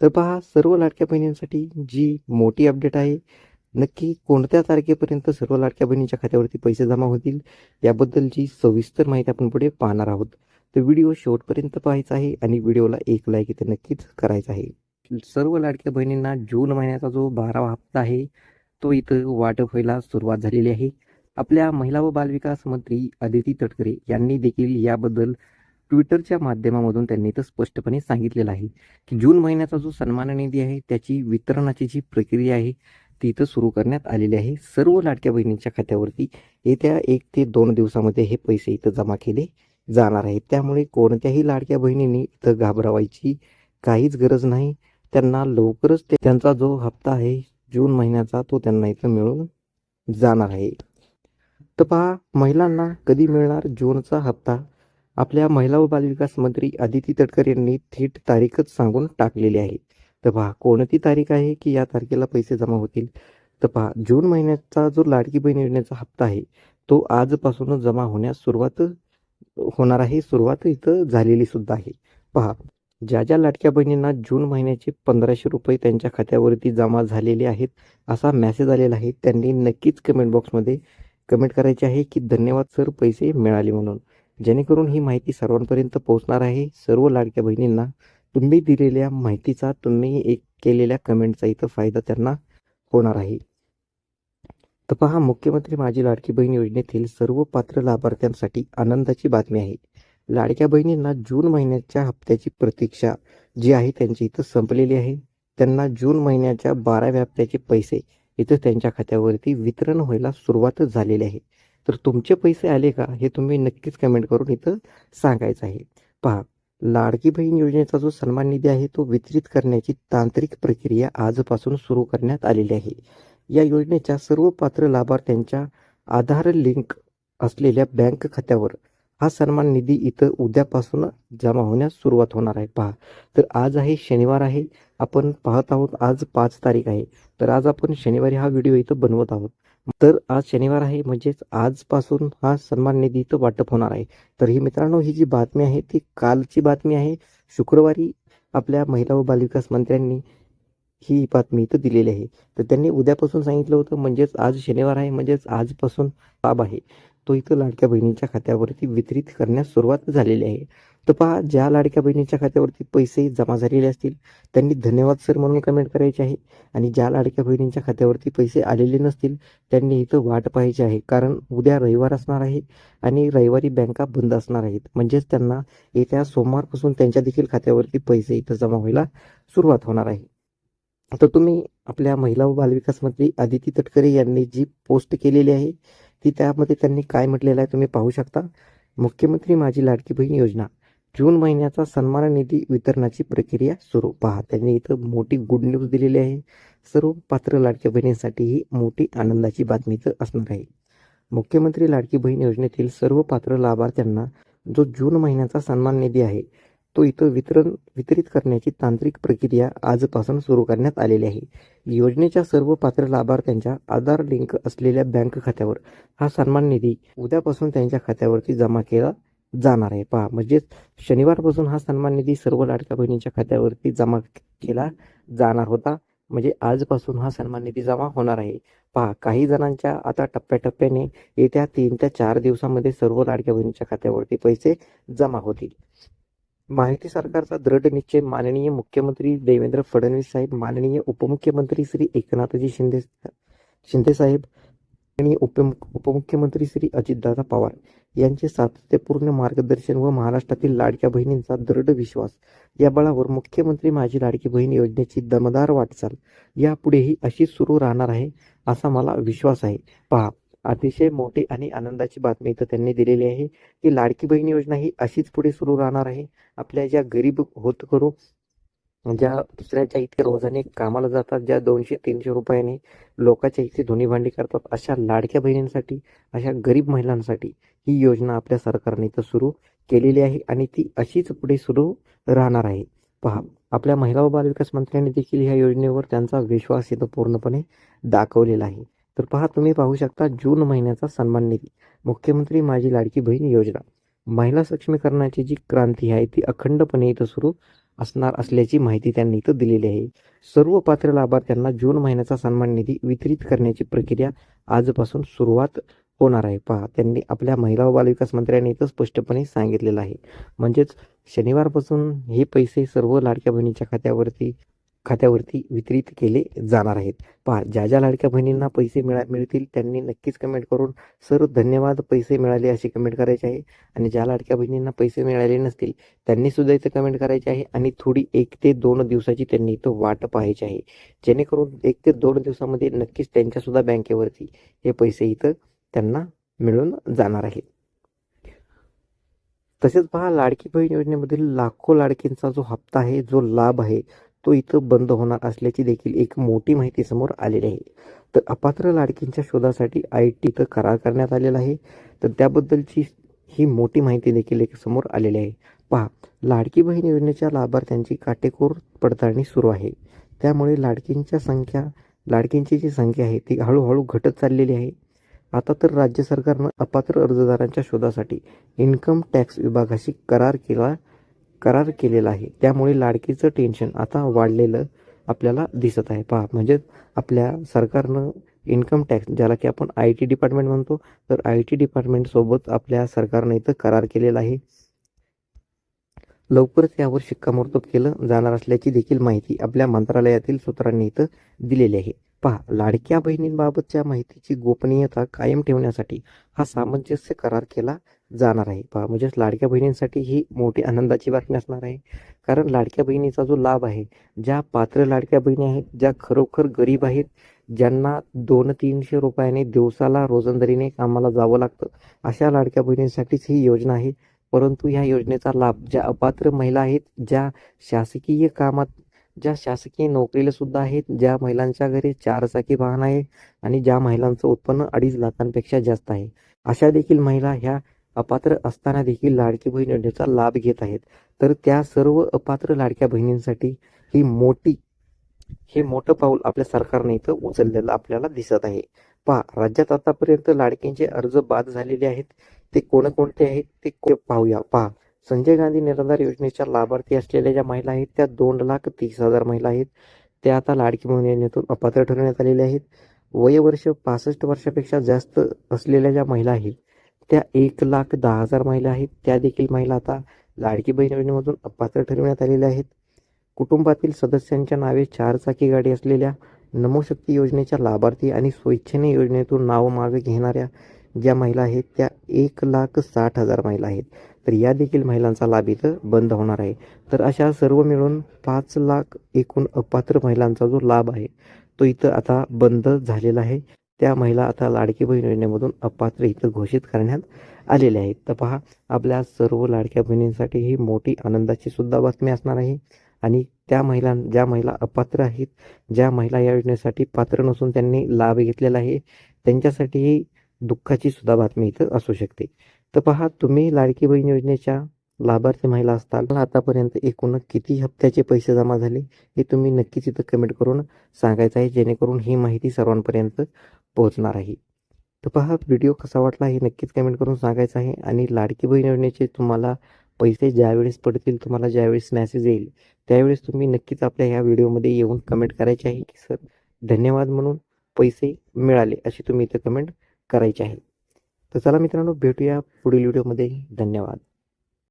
तर पहा सर्व लाडक्या बहिणींसाठी जी मोठी अपडेट आहे नक्की कोणत्या तारखेपर्यंत सर्व लाडक्या बहिणींच्या खात्यावरती पैसे जमा होतील याबद्दलची सविस्तर माहिती आपण पुढे पाहणार आहोत. तर व्हिडिओ शेवटपर्यंत पाहायचा आहे आणि व्हिडिओला एक लाईक इथे नक्कीच करायचा आहे. सर्व लाडक्या बहिणींना जून महिन्याचा जो बारावा हप्ता आहे तो इथं वाटप व्हायला सुरुवात झालेली आहे. आपल्या महिला व बालविकास मंत्री अदिती तटकरे यांनी देखील याबद्दल ट्विटरच्या माध्यमामधून त्यांनी इथं स्पष्टपणे सांगितलेलं आहे की जून महिन्याचा जो सन्मान निधी आहे त्याची वितरणाची जी प्रक्रिया आहे ती इथं सुरू करण्यात आलेली आहे. सर्व लाडक्या बहिणींच्या खात्यावरती येत्या एक ते दोन दिवसामध्ये हे पैसे इथं जमा केले जाणार आहेत. त्यामुळे कोणत्याही लाडक्या बहिणींनी इथं घाबरावायची काहीच गरज नाही. त्यांना लवकरच ते त्यांचा जो हप्ता आहे जून महिन्याचा तो त्यांना इथं मिळून जाणार आहे. तर पहा महिलांना कधी मिळणार जूनचा हप्ता? आपल्या महिला व बालविकास मंत्री आदिती तटकर यांनी थेट तारीखच सांगून टाकलेली आहे. तर पहा कोणती तारीख आहे की या तारखेला पैसे जमा होतील? तर पहा जून महिन्याचा जो लाडकी बहीण योजनेचा हप्ता आहे तो आजपासूनच जमा होण्यास सुरुवात होणार आहे सुरुवात इथं झालेली सुद्धा आहे. पहा ज्या ज्या लाडक्या बहिणींना जून महिन्याचे पंधराशे रुपये त्यांच्या खात्यावरती जमा झालेले आहेत असा मेसेज आलेला आहे त्यांनी नक्कीच कमेंट बॉक्समध्ये कमेंट करायचे आहे की धन्यवाद सर पैसे मिळाले म्हणून. जेणेकरून ही माहिती सर्वांपर्यंत पोहोचणार आहे. सर्व लाडक्या बहिणींना तुम्ही दिलेल्या माहितीचा तुम्ही एक केलेल्या कमेंटचा इथं फायदा त्यांना होणार आहे. तर पहा मुख्यमंत्री माझी लाडकी बहीण योजनेतील सर्व पात्र लाभार्थ्यांसाठी आनंदाची बातमी आहे. लाडक्या बहिणींना जून महिन्याच्या हप्त्याची प्रतीक्षा जी आहे त्यांची इथं संपलेली आहे. त्यांना जून महिन्याच्या बाराव्या हप्त्याचे पैसे इथं त्यांच्या खात्यावरती वितरण व्हायला सुरुवात झालेली आहे. तर तुमचे पैसे आले का हे तुम्ही नक्कीच कमेंट करून इथं सांगायचं आहे. पहा लाडकी बहीण योजनेचा जो सन्मान निधी आहे तो वितरित करण्याची तांत्रिक प्रक्रिया आजपासून सुरू करण्यात आलेली आहे. या योजनेच्या सर्व पात्र लाभार्थ्यांच्या आधार लिंक असलेल्या बँक खात्यावर हा सन्मान निधी इथं उद्यापासून जमा होण्यास सुरुवात होणार आहे. पहा तर आज आहे शनिवार आहे. आपण पाहत आहोत आज पाच तारीख आहे. तर आज आपण शनिवारी हा व्हिडिओ इथं बनवत आहोत. तर आज शनिवार आहे म्हणजेच आजपासून हा सन्मान निधी इथं वाटप होणार आहे. तर ही मित्रांनो ही जी बातमी आहे ती कालची बातमी आहे. शुक्रवारी आपल्या महिला व बालविकास मंत्र्यांनी ही बातमी इथं दिलेली आहे. तर त्यांनी उद्यापासून सांगितलं होतं म्हणजेच आज शनिवार आहे म्हणजेच आजपासून लाभ आहे. तो इथं लाडक्या बहिणींच्या खात्यावरती वितरित करण्यास सुरुवात झालेली आहे. तर पहा ज्या लाडक्या बहिणींच्या खात्यावरती पैसे जमा झालेले असतील त्यांनी धन्यवाद सर म्हणून कमेंट करायचे आहे. आणि ज्या लाडक्या बहिणींच्या खात्यावरती पैसे आलेले नसतील त्यांनी इथं वाट पाहायची आहे. कारण उद्या रविवार असणार आहे आणि रविवारी बँका बंद असणार आहेत. म्हणजेच त्यांना येत्या सोमवारपासून त्यांच्या देखील खात्यावरती पैसे इथं जमा व्हायला सुरुवात होणार आहे. तर तुम्ही आपल्या महिला व बालविकास मंत्री आदिती तटकरे यांनी जी पोस्ट केलेली आहे ती त्यामध्ये त्यांनी काय म्हटलेलं आहे तुम्ही पाहू शकता. मुख्यमंत्री माझी लाडकी बहीण योजना. जून महिन्याचा सन्मान निधी वितरणाची प्रक्रिया सुरू. पहा त्यांनी इथं मोठी गुड न्यूज दिलेली आहे. सर्व पात्र लाडक्या बहिणींसाठी ही मोठी आनंदाची बातमी इथं असणार आहे. मुख्यमंत्री लाडकी बहीण योजनेतील सर्व पात्र लाभार्थ्यांना जो जून महिन्याचा सन्मान निधी आहे तो इथं वितरण वितरित करण्याची तांत्रिक प्रक्रिया आजपासून सुरू करण्यात आलेली आहे. योजनेच्या सर्व पात्र लाभार्थ्यांच्या आधार लिंक असलेल्या बँक खात्यावर हा सन्मान निधी उद्यापासून त्यांच्या खात्यावरती जमा केला जाणार आहे. पहा म्हणजेच शनिवारपासून हा सन्मान निधी सर्व लाडक्या बहिणींच्या खात्यावरती जमा केला जाणार होता. म्हणजे आजपासून हा सन्मान निधी जमा होणार आहे. पहा काही जणांच्या आता टप्प्याटप्प्याने येत्या तीन ते चार दिवसामध्ये सर्व लाडक्या बहिणीच्या खात्यावरती पैसे जमा होतील. माहिती सरकारचा दृढ निश्चय माननीय मुख्यमंत्री देवेंद्र फडणवीस साहेब माननीय उपमुख्यमंत्री श्री एकनाथजी शिंदे शिंदे साहेब आणि उप उपमुख्यमंत्री श्री अजितदादा पवार यांचे सातत्यपूर्ण मार्गदर्शन व महाराष्ट्रातील लाडक्या बहिणींचा दृढ विश्वास या बळावर मुख्यमंत्री माझी लाडकी बहीण योजनेची दमदार वाटचाल यापुढेही अशीच सुरू राहणार आहे असा मला विश्वास आहे. पहा अतिशय मोठी आणि आनंदाची बातमी इथं त्यांनी दिलेली आहे की लाडकी बहीण योजना ही अशीच पुढे सुरू राहणार आहे. आपल्या ज्या गरीब होत करू ज्या दुसऱ्याच्या इथे रोजाने कामाला जातात ज्या दोनशे तीनशे रुपयाने लोकांच्या इथे धुणीभांडी करतात अशा लाडक्या बहिणींसाठी अशा गरीब महिलांसाठी ही योजना आपल्या सरकारने इथं सुरू केलेली आहे आणि ती अशीच पुढे सुरू राहणार आहे. पहा आपल्या महिला व बालविकास मंत्र्यांनी देखील ह्या योजनेवर त्यांचा विश्वास इथं पूर्णपणे दाखवलेला आहे. तर पहा तुम्ही पाहू शकता जून महिन्याचा सन्मान निधी मुख्यमंत्री माझी लाडकी बहीण योजना. महिला सक्षमीकरणाची जी क्रांती आहे ती अखंडपणे इथं सुरू असणार असल्याची माहिती त्यांनी इथं दिलेली आहे. सर्व पात्र लाभार्थ्यांना जून महिन्याचा सन्मान निधी वितरित करण्याची प्रक्रिया आजपासून सुरुवात होणार आहे. पहा त्यांनी आपल्या महिला व बालविकास मंत्र्यांनी इथं स्पष्टपणे सांगितलेलं आहे. म्हणजेच शनिवारपासून हे पैसे सर्व लाडक्या बहिणीच्या खात्यावरती खात्यावरती वितरित केले जाणार आहेत. पहा ज्या ज्या लाडक्या बहिणींना पैसे मिळा मिळतील त्यांनी नक्कीच कमेंट करून सर धन्यवाद पैसे मिळाले अशी कमेंट करायची आहे. आणि ज्या लाडक्या बहिणींना पैसे मिळाले नसतील त्यांनी सुद्धा इथं कमेंट करायची आहे आणि थोडी एक ते दोन दिवसाची त्यांनी इथं वाट पाहायची आहे. जेणेकरून एक ते दोन दिवसामध्ये नक्कीच त्यांच्यासुद्धा बँकेवरती हे पैसे इथं त्यांना मिळून जाणार आहे तसेच पहा लाडकी बहीण योजनेमधील लाखो लाडकींचा जो हप्ता आहे जो लाभ आहे तो इथं बंद होणार असल्याची देखील एक मोठी माहिती समोर आलेली आहे. तर अपात्र लाडकींच्या शोधासाठी आय टी इथं करार करण्यात आलेला आहे. तर त्याबद्दलची ही मोठी माहिती देखील एक समोर आलेली आहे. पहा लाडकी बहीण योजनेच्या लाभार्थ्यांची काटेकोर पडताळणी सुरू आहे. त्यामुळे लाडकींच्या संख्या लाडकींची जी संख्या आहे ती हळूहळू घटत चाललेली आहे. आता तर राज्य सरकारनं अपात्र अर्जदारांच्या शोधासाठी इन्कम टॅक्स विभागाशी करार केला करार केलेला आहे. त्यामुळे लाडकीचं टेन्शन आता वाढलेलं आपल्याला दिसत आहे. पहा म्हणजेच आपल्या सरकारनं इन्कम टॅक्स ज्याला की आपण आय टी डिपार्टमेंट म्हणतो तर आय टी डिपार्टमेंटसोबत आपल्या सरकारनं इथं करार केलेला आहे. लवकरच यावर शिक्कामोर्तब केलं जाणार असल्याची देखील माहिती आपल्या मंत्रालयातील सूत्रांनी इथं दिलेली आहे. पहा लाडक्या बहिणींबाबतच्या माहितीची गोपनीयता कायम ठेवण्यासाठी हा सामंजस्य करार केला जाणार आहे. पहा म्हणजेच लाडक्या बहिणींसाठी ही मोठी आनंदाची बातमी असणार आहे. कारण लाडक्या बहिणीचा जो लाभ आहे ज्या पात्र लाडक्या बहिणी आहेत ज्या खरोखर गरीब आहेत ज्यांना दोन तीनशे रुपयाने दिवसाला रोजंदारीने कामाला जावं लागतं अशा लाडक्या बहिणींसाठीच ही योजना आहे. परंतु ह्या योजनेचा लाभ ज्या अपात्र महिला आहेत ज्या शासकीय कामात ज्या शासकीय नोकरीला सुद्धा आहेत ज्या महिलांच्या घरी चारचाकी वाहन आहे आणि ज्या महिलांचं उत्पन्न अडीच लाखांपेक्षा जास्त आहे अशा देखील महिला ह्या अपात्र असताना देखील लाडकी बहीण योजनेचा लाभ घेत आहेत. तर त्या सर्व अपात्र लाडक्या बहिणींसाठी ही मोठी हे मोठं पाऊल आपल्या सरकारने इथं उचललेलं आपल्याला दिसत आहे. पहा राज्यात आतापर्यंत लाडकींचे अर्ज बाद झालेले आहेत. ते कोणकोणते आहेत ते पाहूया. पहा संजय गांधी निराधार योजनेच्या लाभार्थी असलेल्या ज्या महिला आहेत त्या दोन लाख तीस हजार महिला आहेत. त्या आता लाडकी बहीण योजनेतून अपात्र ठरवण्यात आलेल्या आहेत. वयवर्ष पासष्ट वर्षापेक्षा जास्त असलेल्या ज्या महिला आहेत त्या एक लाख दहा हजार महिला आहेत. त्या देखील महिला आता लाडकी बहीण योजनेमधून अपात्र ठरवण्यात आलेल्या आहेत. कुटुंबातील सदस्यांच्या नावे चार चाकी गाडी असलेल्या नमोशक्ती योजनेच्या लाभार्थी आणि स्वेच्छेने योजनेतून नाव मागे घेणाऱ्या ज्या महिला आहेत त्या एक लाख साठ हजार महिला आहेत. तर या देखील महिलांचा लाभ इथं बंद होणार आहे. तर अशा सर्व मिळून पाच लाख एकूण अपात्र महिलांचा जो लाभ आहे तो इथं आता बंद झालेला आहे. त्या महिला आता लाडकी बहीण योजनेमधून अपात्र इथं घोषित करण्यात आलेल्या आहेत. तर पहा आपल्या सर्व लाडक्या बहिणींसाठी ही मोठी आनंदाची सुद्धा बातमी असणार आहे. आणि त्या महिला ज्या महिला अपात्र आहेत ज्या महिला या योजनेसाठी पात्र नसून त्यांनी लाभ घेतलेला आहे त्यांच्यासाठी ही दुःखाची सुद्धा बातमी इथं असू शकते. तर पहा तुम्ही लाडकी बहीण योजनेच्या लाभार्थी महिला असताल आतापर्यंत एकूण किती हप्त्याचे पैसे जमा झाले हे तुम्ही नक्कीच इथं कमेंट करून सांगायचं आहे जेणेकरून ही माहिती सर्वांपर्यंत पोहोचणार आहे. तर पहा व्हिडिओ कसा वाटला हे नक्कीच कमेंट करून सांगायचं आहे आणि लाडकी बहीण योजनेचे तुम्हाला पैसे ज्यावेळेस पडतील तुम्हाला ज्यावेळेस मॅसेज येईल त्यावेळेस तुम्ही नक्कीच आपल्या ह्या व्हिडिओमध्ये येऊन कमेंट करायचे आहे की सर धन्यवाद म्हणून पैसे मिळाले अशी तुम्ही इथं कमेंट करायची आहे. तर चला मित्रांनो भेटूया पुढील व्हिडिओमध्ये धन्यवाद.